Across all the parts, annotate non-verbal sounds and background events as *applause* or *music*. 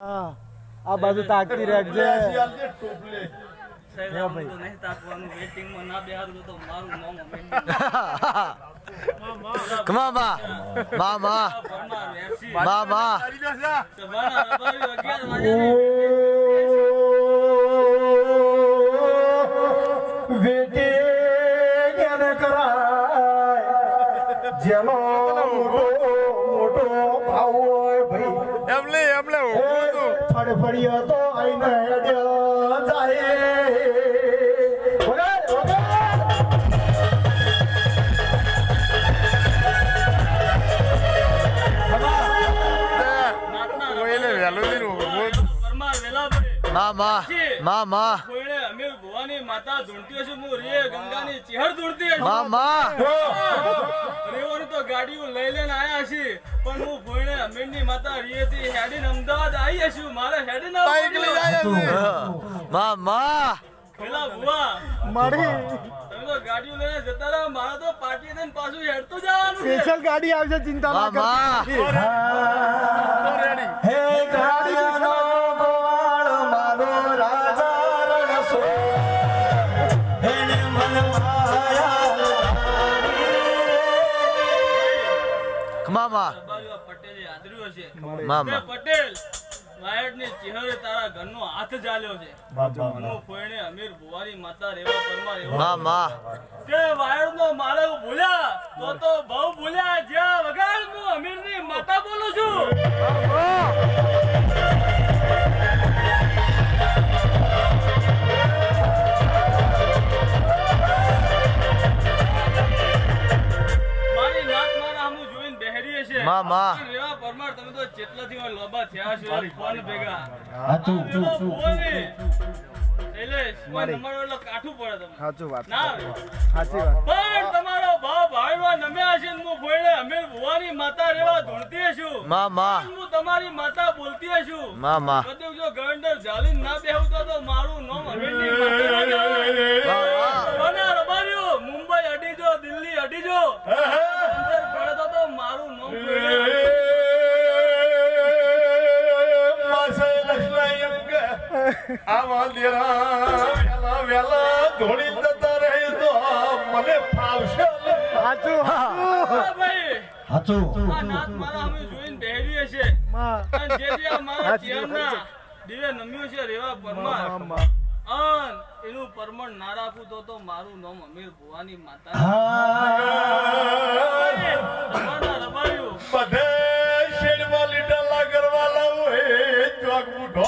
આ બાજુ તાકતી રાખજે. *laughs* સાહેબ, જેનો મોટો મોટો ભાવ હોય ભાઈ. એમને એમને ઊભું હતું. ફડફડિયો તો આઈને હેડ્યો જાય. વહેલું નહીં અમીર ભુવાની માતા ધૂણતી હશે હું રે ગંગાની ચિહર ધૂણતી હશે. મામા રેવણ તો ગાડીઓ લઈ લઈને આયા છે પણ હું ભોયણે અમીરની માતા રીએથી હેડીને અમદાવાદ આવી હશું મારે હેડીને છે. મામા પેલા ભુવા. મારી. તમે તો ગાડીઓ લઈને જતા રહો મારે તો પાર્ટી થઈને પાછું હેડતું જવાનું છે. સ્પેશિયલ ગાડી આવશે ચિંતા ના. કરતી. મામા મામા પટેલ ચિહરે તારા ઘરનો હાથ ચાલ્યો છે. હું ફોઈને અમીર ભુવાની માતા રેવા પરમાર એવો મામા તે વાયડનો માળો ભૂલ્યા તો તો બહુ ભૂલ્યા. જ્યાં વગાડ હું અમીરની માતા બોલું છું. બેહરી છે મામા. રેવા પરમાર તમે તો જેટલાથી લોબા થયા છો ફોન ભેગા. હાચું પેલો ભુવોની. શૈલેષ, કોઈ નંબર એટલે કાઠું પડે તમને. સાચું વાત. ના. સાચી વાત. પણ તમારો ભાવ ભાઈમાં નમ્યા છે ને હું ભોયણે અમે ભુવાની માતા રેવા ધૂણતી હશું મામા. હું તમારી માતા બોલતી હશું મામા. કદાચ આ વાંદરા વહેલા વહેલા ધોળી જતા રહે તો મને ફાવશે સાચું ભાઈ. સાચું આ નાત મારા અમે જોઈને બેહરી હશે અને જે જે આ ચેરના દિવે નમ્યું છે રેવા પરમાર. અન એનું પરમણ ના રાખું તો તો મારું નામ અમીર ભુવાની માતા. બધે શેડમાં લીટા કરવા લાવું હે ચોક ઢોળા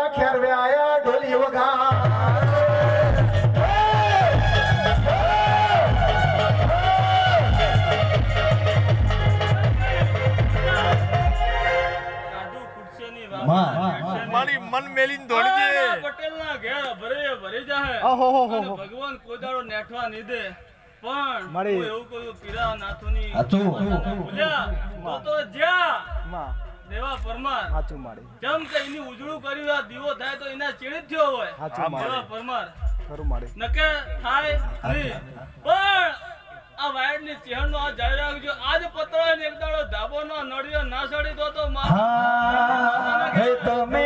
મેલીને દોડી આ દે પટેલના ઘેર ભરે ભરી જાહે. હો હો ભગવાન કોઈ નેઠવા ની દે. પણ મારી- હું એવું કહ્યું પીરા નાથુની હાચું. પૂજા તો તો જ્યાં માં. દેવા પરમાર. સાચું મારી. જેમ કે એની ઉજળું કર્યું આ દીવો થાય તો એના ચીડી થયો હોય. સાચું દેવા પરમાર. ખરું મારી. નકે થાય નહીં. પણ આ વાયરની ચેહર નો આ જાળી રાખજો. આજ પતળો ને એક દાડો ધાબો નો નડિયો ના સડી તો તો મારા હે તમે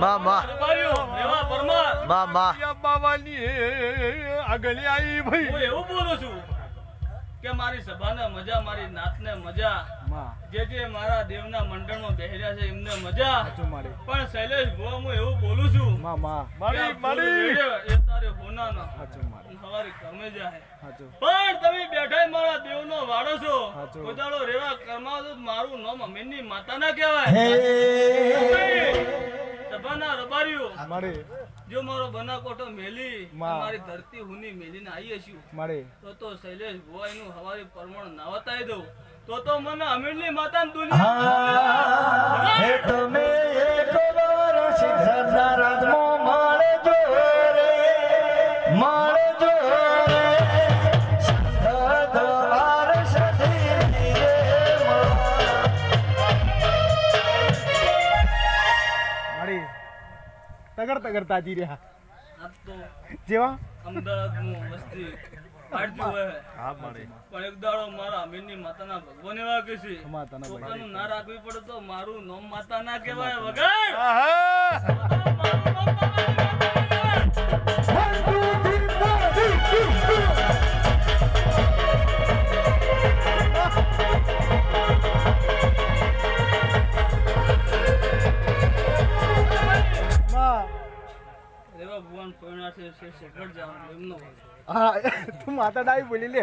મામા. મામા. બાવાની આગળ આવી ભાઈ. હું એવું બોલું છું કે મારી સભાને મજા મારી નાતને મજા જે જે મારા દેવના મંડળમાં બેહર્યા છે એમને મજા. પણ શૈલેષ ગોવા હું એવું બોલું છું માં માં મારી મારી. એ તારે હોનાનો. સાચું મારી. હવારી કર્મે જાય સાચું પણ તમે બેઠા મારા દેવનો વાડો છો. કોદાળો રેવા કરમાવો તો મારું નામ અમીનની માતા ના કહેવાય. સભાના રબારીઓ. મારે. જો મારો બનાકોટો મેલી. મારી ધરતી હુની મેલીને આવી હશું. મારે. તો તો શૈલેષ ભુવાઈનું હવારી પરમણ ના વતાવી દઉં. તો તો મને અમીરની માતા દુનિયા. હે. તમે એક વાર સિદ્ધાર્થ રાજમાં મળજો રે તગડ તગડ તાજી રહ્યા. જેવા? અમદાવાદનું વસ્તી. હા. પણ એક દાડો મારા અમીરની માતાના ભગવાન એવા કે છે. માતાના ભગવાન. ના રાખવી પડે તો મારું નામ માતા ના કહેવાય વગર. હા તું માતા ડાઈ બોલી લે.